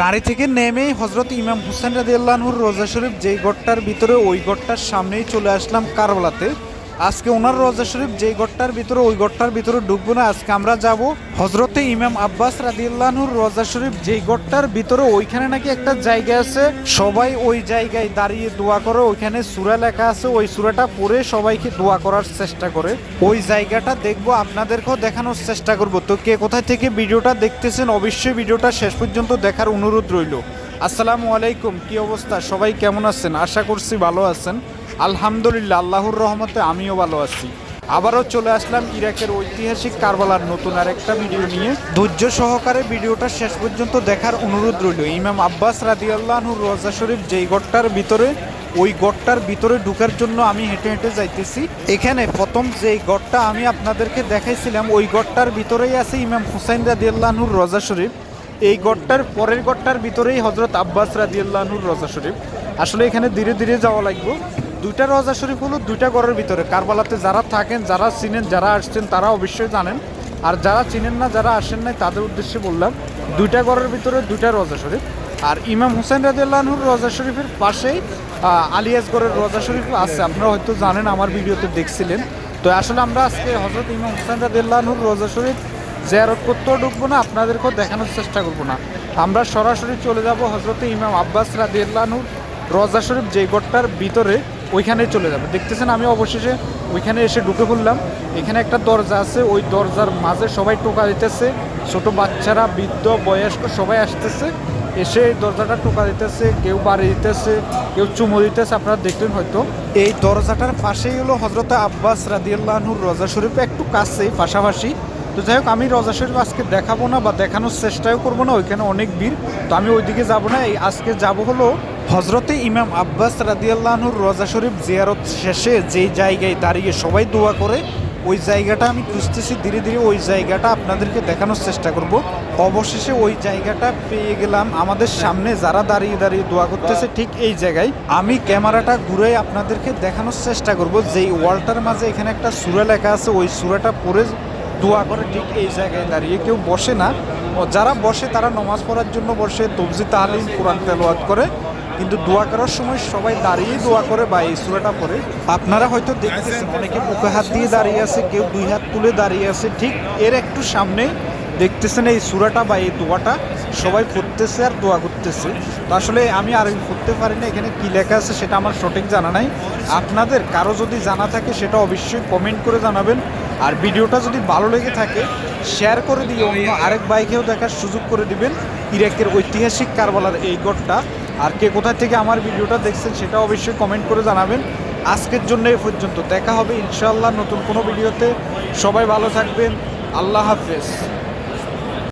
গাড়ি থেকে নেমে হজরত ইমাম হুসেন রাজি আল্লাহর রোজা শরীফ যেই গড়টার ভিতরে ওই গড়টার সামনেই চলে আসলাম কারবালাতে। আজকে ওনার রোজা শরীফ যেই ঘরটার ভিতরে, ওই ঘরটার ভিতরে ঢুকবো না। আজকে আমরা যাব হজরতে ইমাম আব্বাস রাদিউল্লাহর রোজা শরীফ যেই ঘরটার ভিতরে, ওইখানে নাকি একটা জায়গা আছে। সবাই ওই জায়গায় দাঁড়িয়ে দোয়া করে। ওইখানে সুরা লেখা আছে। ওই সুরাটা পড়ে সবাইকে দোয়া করার চেষ্টা করে। ওই জায়গাটা দেখব, আপনাদেরকেও দেখানোর চেষ্টা করব। তো কে কোথায় থেকে ভিডিওটা দেখতেছেন, অবশ্যই ভিডিওটা শেষ পর্যন্ত দেখার অনুরোধ রইল। আসসালামু আলাইকুম, কি অবস্থা? সবাই কেমন আছেন? আশা করছি ভালো আছেন। আলহামদুলিল্লাহ, আল্লাহর রহমতে আমিও ভালো আছি। আবারও চলে আসলাম ইরাকের ঐতিহাসিক কারবালার নতুন আর একটা ভিডিও নিয়ে। ধৈর্য সহকারে ভিডিওটা শেষ পর্যন্ত দেখার অনুরোধ রইল। ইমাম আব্বাস রাদিয়াল্লাহুর রোজা শরীফ যেই গড়টার ভিতরে, ওই গড়টার ভিতরে ঢুকার জন্য আমি হেঁটে হেঁটে যাইতেছি। এখানে প্রথম যেই গড়টা আমি আপনাদেরকে দেখাইছিলাম, ওই গড়টার ভিতরেই আছে ইমাম হুসাইন রাদিয়াল্লাহুর রোজা শরীফ। এই গড়টার পরের গড়টার ভিতরেই হজরত আব্বাস রাদিয়াল্লাহুর রোজা শরীফ। আসলে এখানে ধীরে ধীরে যাওয়া লাগবে। দুইটা রোজা শরীফ হলো দুইটা গড়ের ভিতরে। কারবালাতে যারা থাকেন, যারা চিনেন, যারা আসছেন, তারা অবশ্যই জানেন। আর যারা চিনেন না, যারা আসেন নাই, তাদের উদ্দেশ্যে বললাম, দুইটা ঘরের ভিতরে দুইটা রোজা শরীফ। আর ইমাম হুসেন রাজিয়াল্লাহুর রোজা শরীফের পাশেই আলিয়াসগড়ের রোজা শরীফ আছে। আপনারা হয়তো জানেন, আমার ভিডিওতে দেখছিলেন। তো আসলে আমরা আজকে হজরত ইমাম হুসেন রাজিয়াল্লাহুর রোজা শরীফ জিয়ারত করতেও ঢুকবো না, আপনাদেরকেও দেখানোর চেষ্টা করব না। আমরা সরাসরি চলে যাব হজরত ইমাম আব্বাস রাদিয়াল্লাহুর রোজা শরীফ যে গড়টার ভিতরে ওইখানে চলে যাবে। দেখতেছেন আমি অবশেষে ওইখানে এসে ঢুকে পড়লাম। এখানে একটা দরজা আছে, ওই দরজার মাঝে সবাই টোকা দিতেছে। ছোট বাচ্চারা, বৃদ্ধ, বয়স্ক সবাই আসতেছে। এসে এই দরজাটা টোকা দিতেছে, কেউ বাড়ি দিতেছে, কেউ চুমো দিতেছে, আপনারা দেখলেন হয়তো। এই দরজাটার পাশেই হলো হজরত আব্বাস রাদিয়াল্লাহুর রোজা শরীফ, একটু কাছেই, পাশাপাশি। তো যাই হোক, আমি রজা শরীফ আজকে দেখাবো না বা দেখানোর চেষ্টাও করব না, ওইখানে অনেক ভিড়। তো আমি ওইদিকে যাব না, এই আজকে যাব হলো হজরতে ইমাম আব্বাস রাদিয়াল্লাহুর রজা শরীফ জিয়ারত শেষে যেই জায়গায় দাঁড়িয়ে সবাই দোয়া করে, ওই জায়গাটা আমি খুঁজতেছি, ধীরে ধীরে ওই জায়গাটা আপনাদেরকে দেখানোর চেষ্টা করব। অবশেষে ওই জায়গাটা পেয়ে গেলাম আমাদের সামনে, যারা দাঁড়িয়ে দাঁড়িয়ে দোয়া করতেছে ঠিক এই জায়গায়। আমি ক্যামেরাটা ঘুরে আপনাদেরকে দেখানোর চেষ্টা করব, যেই ওয়ালটার মাঝে এখানে একটা সুরা লেখা আছে, ওই সুরাটা পড়ে দোয়া করে ঠিক এই জায়গায় দাঁড়িয়ে কেউ বসে না। যারা বসে তারা নমাজ পড়ার জন্য বসে তবজি তাহলিম কোরআন তেলাওয়াত করে। কিন্তু দোয়া করার সময় সবাই দাঁড়িয়েই দোয়া করে বা এই সুরাটা পরে আপনারা হয়তো দেখতেছেন, অনেকে বুকে হাত দিয়ে দাঁড়িয়ে আছে, কেউ দুই হাত তুলে দাঁড়িয়ে আছে। ঠিক এর একটু সামনে দেখতেছেন এই সুরাটা বা এই দোয়াটা সবাই পড়তেছে আর দোয়া করতেছে। তো আসলে আমি আর পড়তে পারি না, এখানে কী লেখা আছে সেটা আমার সঠিক জানা নাই। আপনাদের কারও যদি জানা থাকে সেটা অবশ্যই কমেন্ট করে জানাবেন। আর ভিডিওটা যদি ভালো লেগে থাকে শেয়ার করে দিয়ে অন্য আরেক বাইকেও দেখার সুযোগ করে দিবেন। ইরাকের ঐতিহাসিক কারবালার এই গড়টা। আর কে কোথা থেকে আমার ভিডিওটা দেখছেন সেটা অবশ্যই কমেন্ট করে জানাবেন। আজকের জন্য এই পর্যন্ত। দেখা হবে ইনশাআল্লাহ নতুন কোনো ভিডিওতে। সবাই ভালো থাকবেন। আল্লাহ হাফেজ।